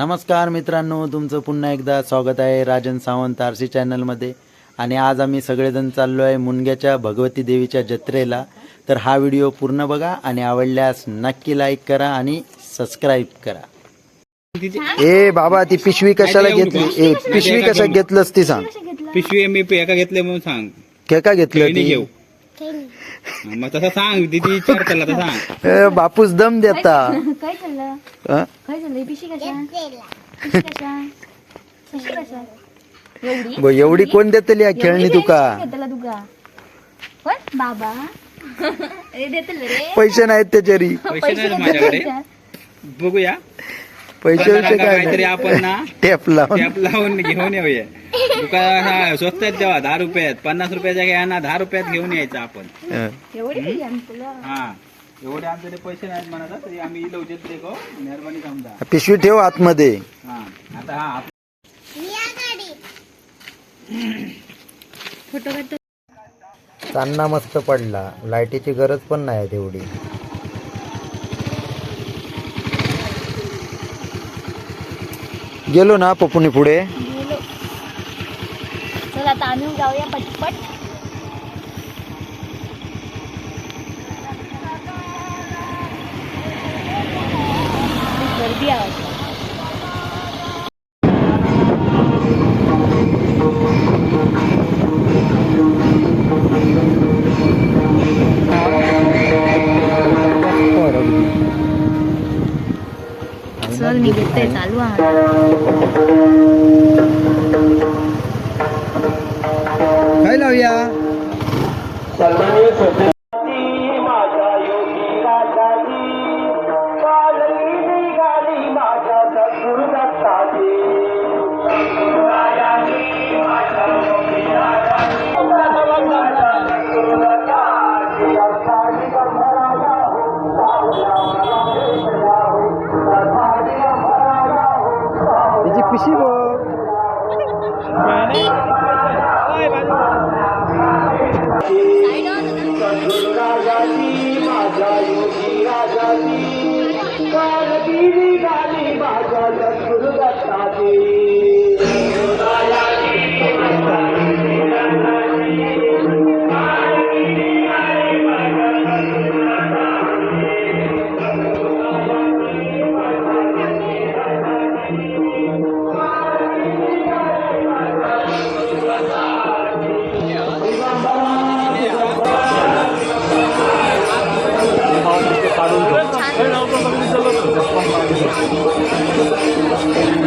नमस्कार मित्रांनो तुमचं पुन्हा एकदा स्वागत आहे राजन सावंत आरसी चॅनलमध्ये आणि आज आम्ही सगळेजण चाललो आहे मुनग्याच्या भगवती देवीच्या जत्रेला. तर हा व्हिडिओ पूर्ण बघा आणि आवडल्यास नक्की लाईक करा आणि सबस्क्राईब करा. ए बाबा ती पिशवी कशाला घेतली? ए पिशवी कशा घेतलंस ती सांग. पिशवी मी पे- एका घेतले म्हणून सांग. केका घेतलं मग तसं सांग दिदी विचार त्याला तर सांग. ए, बापूस दम देता. काय चाललं? हं? काय चाललंय? पिशी कशा? पिशी कशा? पिशी कशा? एवढी? ब- एवढी कोण देतली या खेळणी तुका? पण बाबा. हे देतील रे. पैसे नाहीत त्याच्यारी. पैसे नाही माझ्याकडे. बघूया. पैसे काहीतरी. आपण ना टेप लावून. टॅप लावून घेऊन येऊया. दुकान हा, स्वस्त आहेत तेव्हा दहा रुपयात पन्नास रुपयाच्या घ्या ना दहा रुपयात घेऊन यायचं आपण. हं. एवढी हा. आमच्याकडे पैसे नाहीत म्हणा तरी आम्ही इलो देत रे गो. मेहरबानी समजा पिशवी ठेव आतमध्ये. हा. आता हा फोटो काढतो. मस्त पडला. लाईटीची गरज पण नाही तेवढी. गेलो ना पप्पूनी पुढे. गेलो. चल आता आम्ही जाऊया पटपट. गर्दी आहे. वाटतं. चल निघते चालू. आहे माझी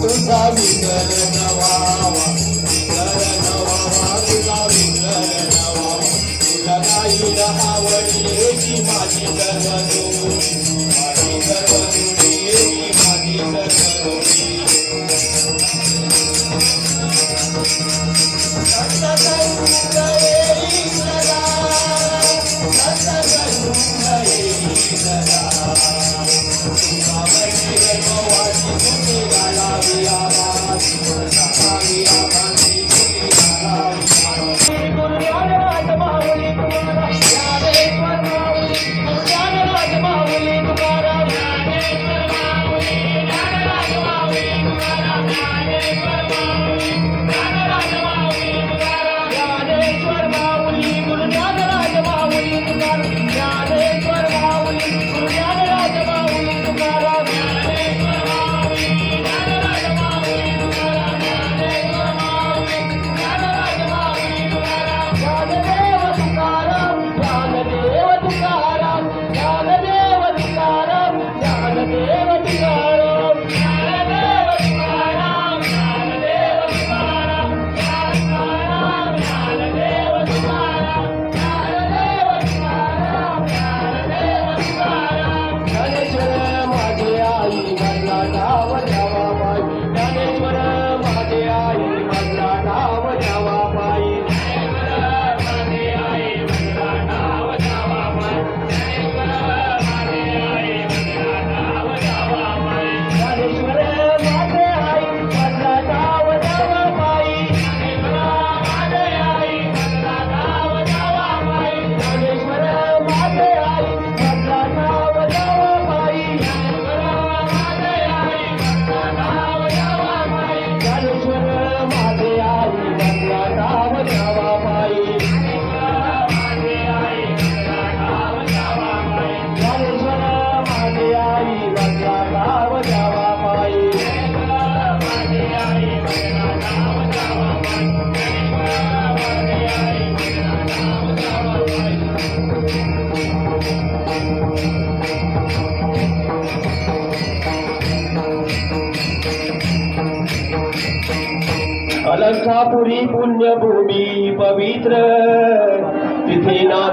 तुझा विकर नवावा विकर नवावा तुझा विकर नवावा तुला नाही मावळी एकी माझी सर्वदोषी माझी पवित्र तिथे ना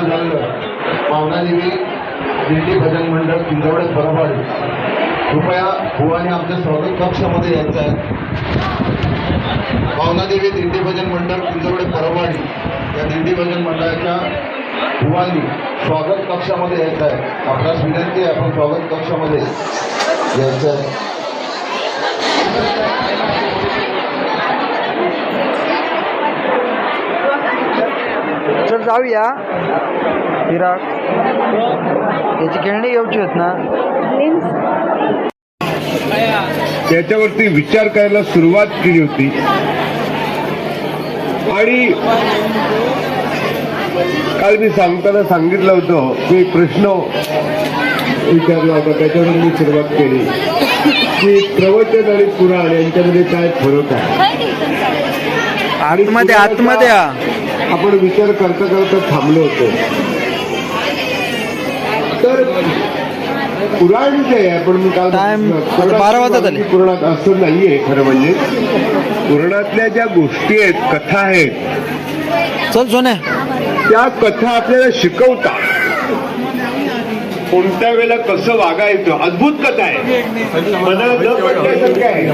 आता सादर पावनादेवी दिंडी भजन मंडळ किंजवडे परवाडी कृपया बुवाने आमच्या स्वागत कक्षामध्ये यायचं आहे. पावनादेवी दिंडी भजन मंडळ किंजवडे परवाडी या दिंडी भजन मंडळाच्या भुवानी स्वागत कक्षामध्ये यायचं आहे. आपणास विनंती आहे आपण स्वागत कक्षामध्ये यायचं आहे चल जाऊया फिराक याची खेळणी घ्यायची होत ना? त्याच्यावरती विचार करायला सुरुवात केली होती. आणि काल मी सांगताना सांगितलं होतं की प्रश्न विचारला होता त्याच्यावर मी सुरुवात केली. की प्रवचन आणि पुराण यांच्यामध्ये काय फरक आहे? आणि आतमध्ये आतमध्ये या. आपण विचार करता करता थांबलो होतो. तर पुराण जे आहे आपण मी काल बारा वाजत आले. पुराणात असं नाहीये खरं म्हणजे. पुराणातल्या ज्या गोष्टी आहेत कथा आहेत चल सोन्या त्या कथा आपल्याला शिकवतात कोणत्या वेळेला कसं वागायचं अद्भुत कथा आहे. न आहे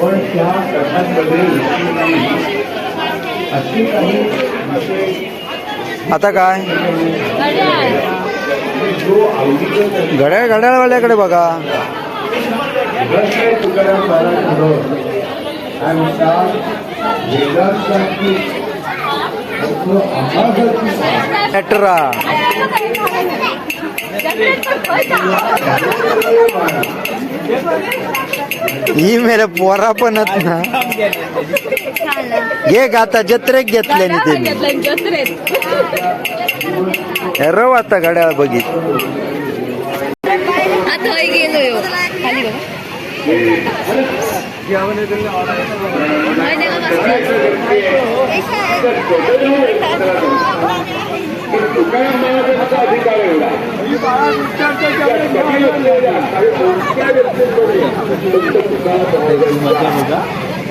पण त्या कथांमध्ये आता काय? घड्याळ घड्याळवाल्याकडे बघा. भक्त ही मेरे पोरा पण ना. घे गाता जत्रेक घेतल्याने त्यांनी रव आता घड्याळ बघित. आता गेलोय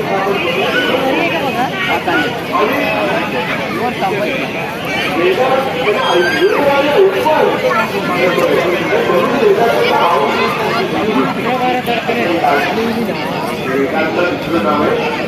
असलेल्या आणि मोजक्या व्यक्तींकडे पैसे स्वतः असं म्हणतात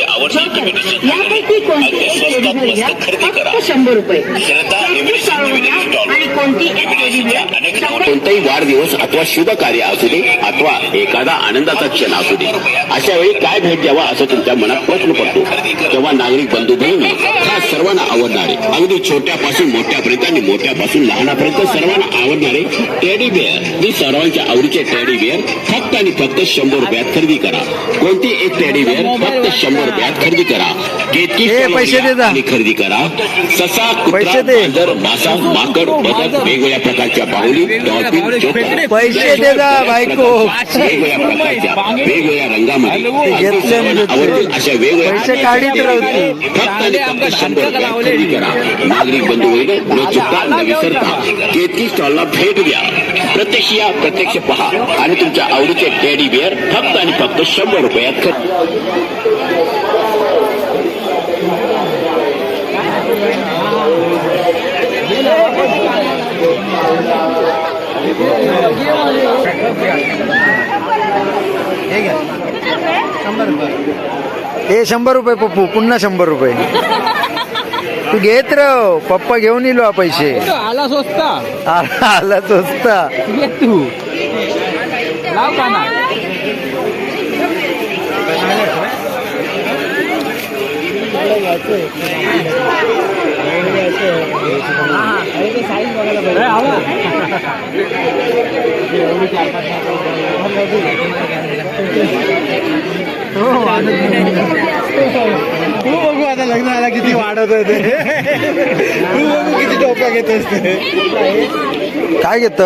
यापैकी कोणती एक जोडी फक्त शंभर रुपये. आणि कोणती एक जोडी कोणताही वाढदिवस अथवा शुभ कार्य असू दे अथवा एखादा आनंदाचा क्षण असू दे. अशा वेळी काय भेट द्यावा असं तुमच्या मनात प्रश्न पडतो? तेव्हा नागरिक बंधू बहिणी हा सर्वांना आवडणारे अगदी छोट्यापासून मोठ्यापर्यंत आणि मोठ्यापासून लहानापर्यंत सर्वांना आवडणारे टेडी बेअर ही सर्वांच्या आवडीचे टेडी बेअर फक्त आणि फक्त शंभर रुपयात खरेदी करा. कोणती एक टेडी बेअर फक्त शंभर रुपयात खरेदी करा. पैसे दे जा. आणि खरेदी करा. ससा पैसे कुत्रा दे. मासा माकड बदक वेगवेगळ्या प्रकारच्या बाहुली डॉल्फिन पैसे दे जा बायको. वेगवेगळ्या प्रकारच्या वेगवेगळ्या रंगामध्ये. म्हणजे अशा वेगवेगळ्या पैसे काढीत राहतील फक्त आणि फक्त शंभर रुपयात खरेदी करा. नागरिक बंधू वगैरे न चुकता न विसरता केतकी स्टॉलला भेट द्या. प्रत्यक्ष या प्रत्यक्ष पहा. आणि तुमच्या आवडीचे टेडी बिअर फक्त आणि फक्त शंभर रुपयात खरेदी. हे शंभर रुपये पप्पू पुन्हा शंभर रुपये. तू घेत राह पप्पा घेऊन येलो पैसे. आला स्वस्त. आला स्वस्ता. तू. लाव तू बघू आता लग्न आला किती वाढत होते तू बघू किती टोप्या घेत असते काय घेत?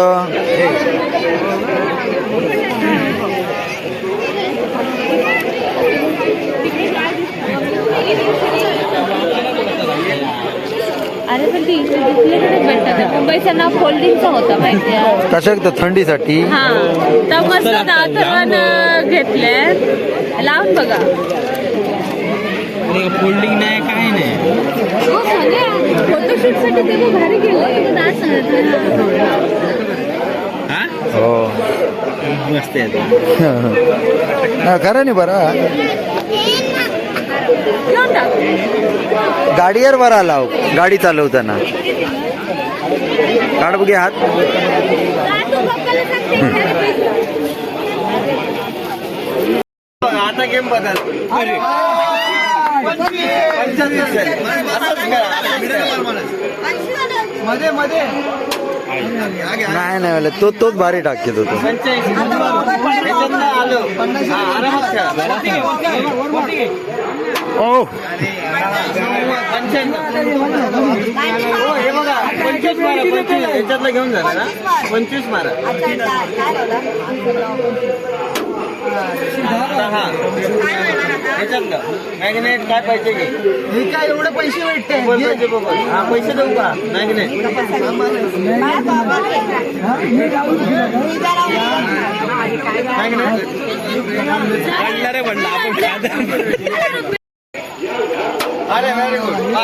अरे पण ती इथे दिसले कुठे भेटतात आहे? मुंबईचा नाव फोल्डिंगचा होता माहिती आहे. कशा घेतो थंडीसाठी? हा. तर मस्त घेतले लावून बघा. फोल्डिंग नाही काय नाही. ते भारी हा? हो. मस्त आहे हा, खरं नाही बरं. घेऊन टाक गाडीवर वर आला हो, गाडी चालवताना. काढ बघे हात. आता गेम बदल. मध्ये मध्ये. नाही नाही वाला, तो तोच भारी टाकत होतो आलो. हा. ओ. हो, हे बघा पंचवीस मारा पंचवीस. याच्यातलं घेऊन झाला ना पंचवीस मारा याच्यातलं. मॅग्नेट काय पाहिजे की? हे काय एवढे पैसे भेटते? पैसे बघ? हा पैसे देऊ का? मॅग्नेट. रे म्हणलं आपण अरे व्हेरी गुड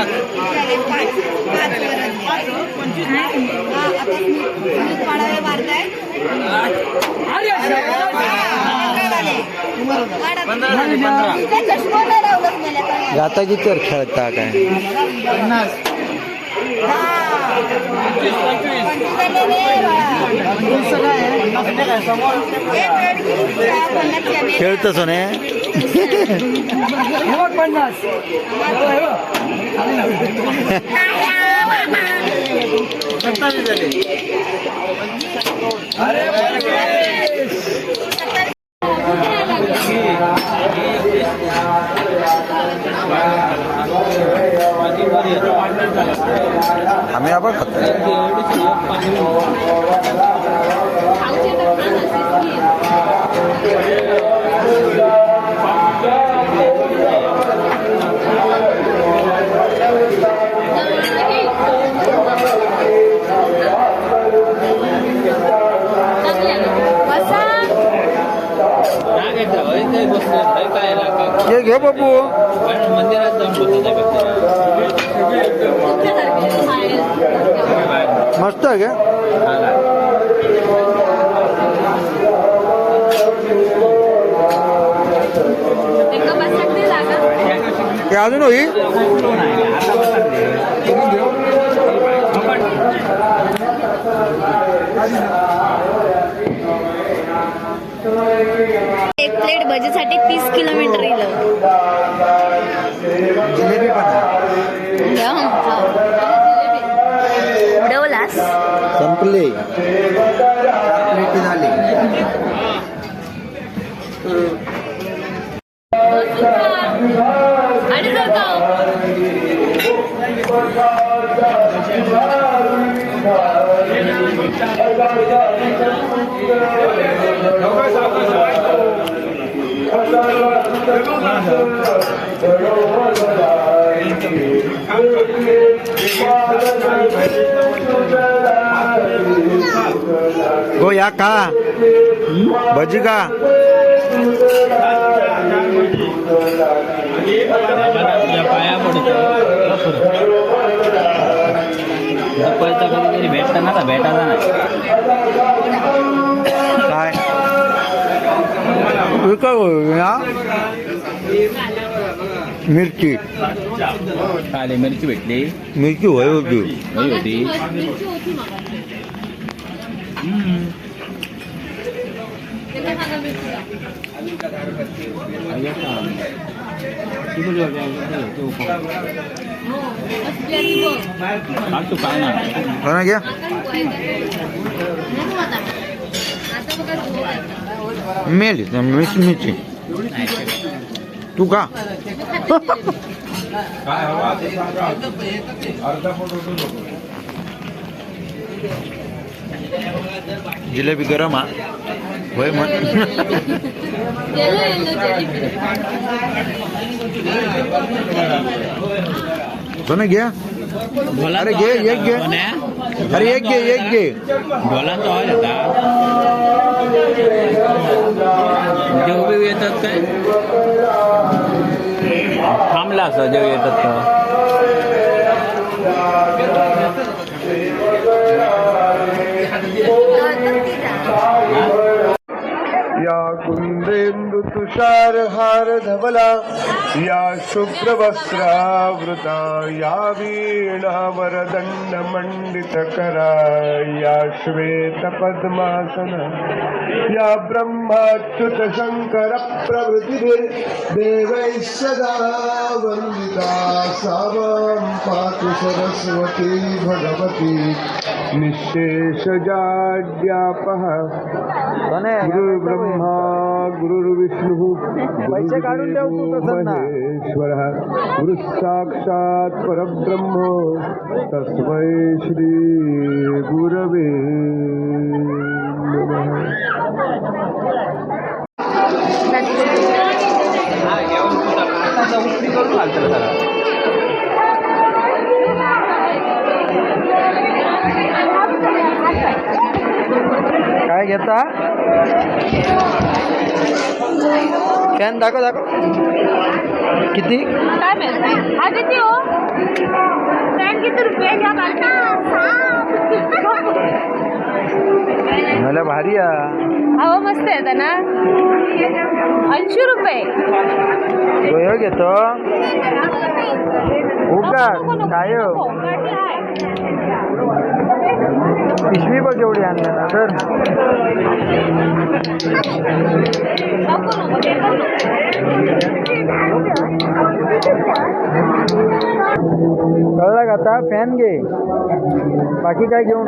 आता किती खेळता काय? खेळतो सोने. सत्तावीस झाले आम्ही आपण खातो घे घे बाबू मस्त आहे का हे अजून होई एक प्लेट भजीसाठी तीस किलोमीटर गेलं जिलेबी पण आहे. उडवलास संपले प्लेटी झाली आणि जर हो या का? भजी का? कधीतरी भेटताना का भेटायला नाही काय काय होय मिरची. खाली मिरची भेटली. मिरची होय होती. होई होती. तू काय ना हो ना घ्या मेली मिरची मिरची जिलेबी गरम हा. होय मग हो ना घ्या अरे घे एक घे. अरे एक घे एक घे. ढोलांचा आवाज देव बी येतात काय? थांबला असं देव येतात तर या कुंदेंदु तुषारहार धवला या शुभ्रवस्त्रावृता या वीणावरदण्ड मंडितकरा या श्वेत पद्मासन या ब्रह्माच्युत शङ्कर प्रभृतिभिर्देवैः सदा वन्दिता सावां पातु सरस्वती भगवती। निःशेषजाड्यापः गुरुर्ब्रह्मा गुरुर्विष्णुः पैसे काढून ठेव तू प्रसन्न. महेश्वरः गुरुः साक्षात् परब्रह्म तस्मै श्री गुरवे नमः हा काय घेता? फॅन दाखव दाखव. किती? हा हो? मला भारी आहे. अहो मस्त आहे ना. ऐंशी रुपये. गोयो घेतो. उगाच काय हो? पिशवी बघ एवढी आणल्या ना तर. कळला का आता? फॅन घे. बाकी काय घेऊन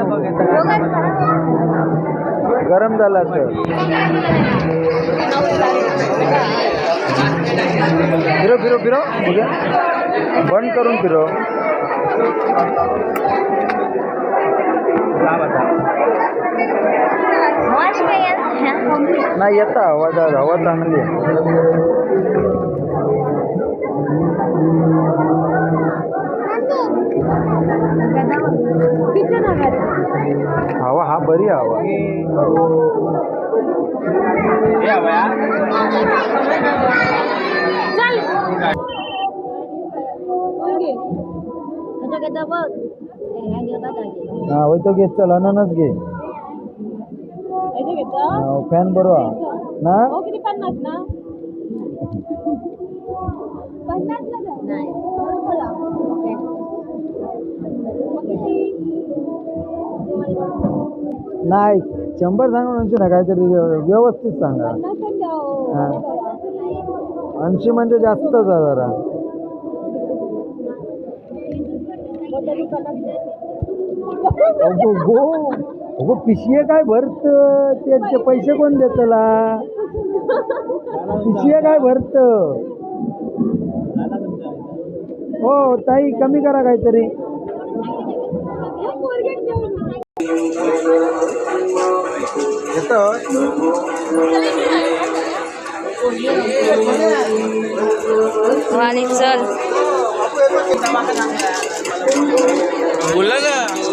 गरम झाला तर फिरो फिरो फिरो. बंद करून फिरो. नाही येता आवाज हवा चांगली आहे. हवा हा बरी हवा. या हा होय तो घे चल अननच घे. फॅन बरोबर ना? पन्नास ना? नाही. शंभर सांगा ऐंशी ना काहीतरी व्यवस्थित सांगा. हा. ऐंशी म्हणजे जास्तच आहे जरा. गो अगो पिशये काय भरत? त्याचे पैसे कोण देतला पिशये काय भरत? हो ताई कमी करा काहीतरी. आणि चल. बोलला ना.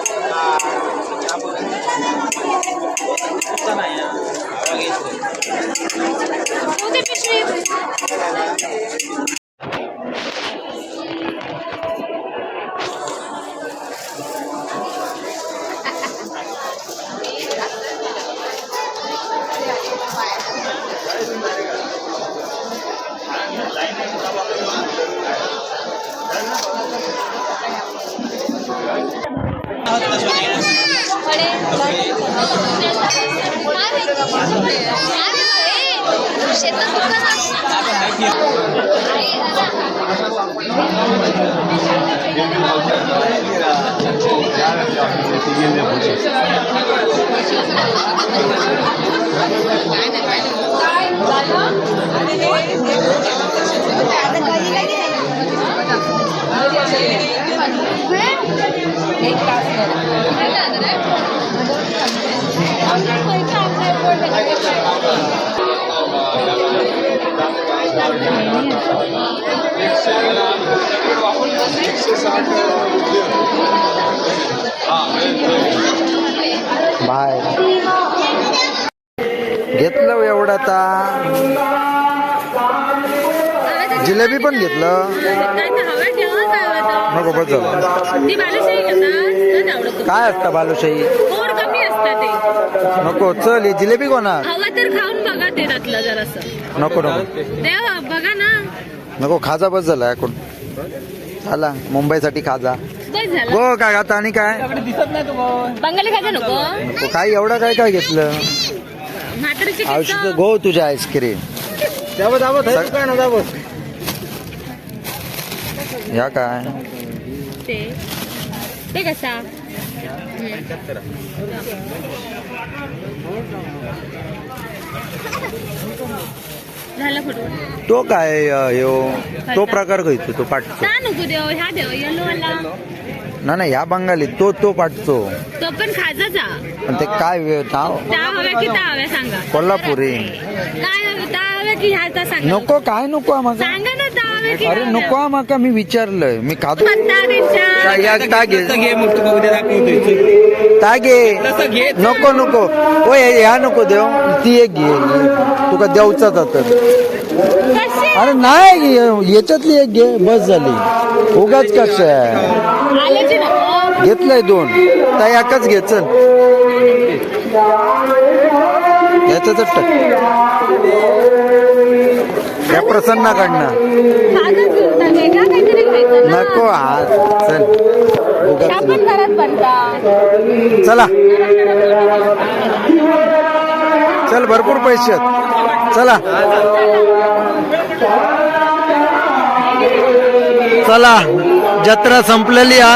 सांगलं घेतलं एवढं आता. जिलेबी पण घेतलं. नको बस झालं काय असतं बालुशाही? गोड कमी असतं ते. नको चल ही जिलेबी कोणा हवं तर खाऊन बघा ते त्यातलं जरासं. नको नको. देवा बघा ना. नको खाजा बस झाला ऐकून झाला मुंबईसाठी खाजा. गो काय आता आणि काय? बंगाली नको. नको काय एवढं काय काय घेतलं? औषध गो तुझ्या आईस्क्रीम या काय? ते. ते कसा? झाला फोटो. तो काय ह्यो तो प्रकार खायचो तो पाठचो. का नको देव ह्या देव येलो वाला? ना ना या बंगाली तो तो पाठचो. तो पण खाजाचा. पण ते काय वे- नाव त्या हव्या की त्या हव्या सांगा. कोल्हापुरी. काय हवं त्या हव्या की ह्याचा सांगा. नको काय नको आम्हाला? सांगा ना अरे नको आम्हाला मी विचारलंय. मी खातो या घे तसं घे मग तुला उद्या दाखवतोय ता घे तसं घे नको नको. ओ हे- ह्या नको देव. ती एक घे. तुका देवचा तर कसे अरे नाही याच्यातली एक घे. बस झाली. उगाच कसं आहे? घेतलंय दोन. त्या एकच घे चल. याच या प्रसन्नाकडनं. नको हा चल. चला. चल भरपूर पैसे चला. चला. जत्रा संपलेली हा.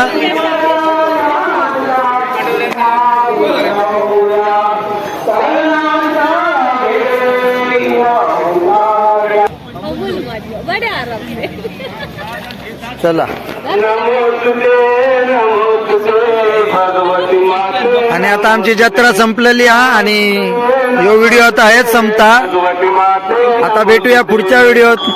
चला. आणि आता आमची जत्रा संपलेली हा आणि यो व्हिडिओ आता हेच संपता. आता भेटूया पुढच्या व्हिडिओत.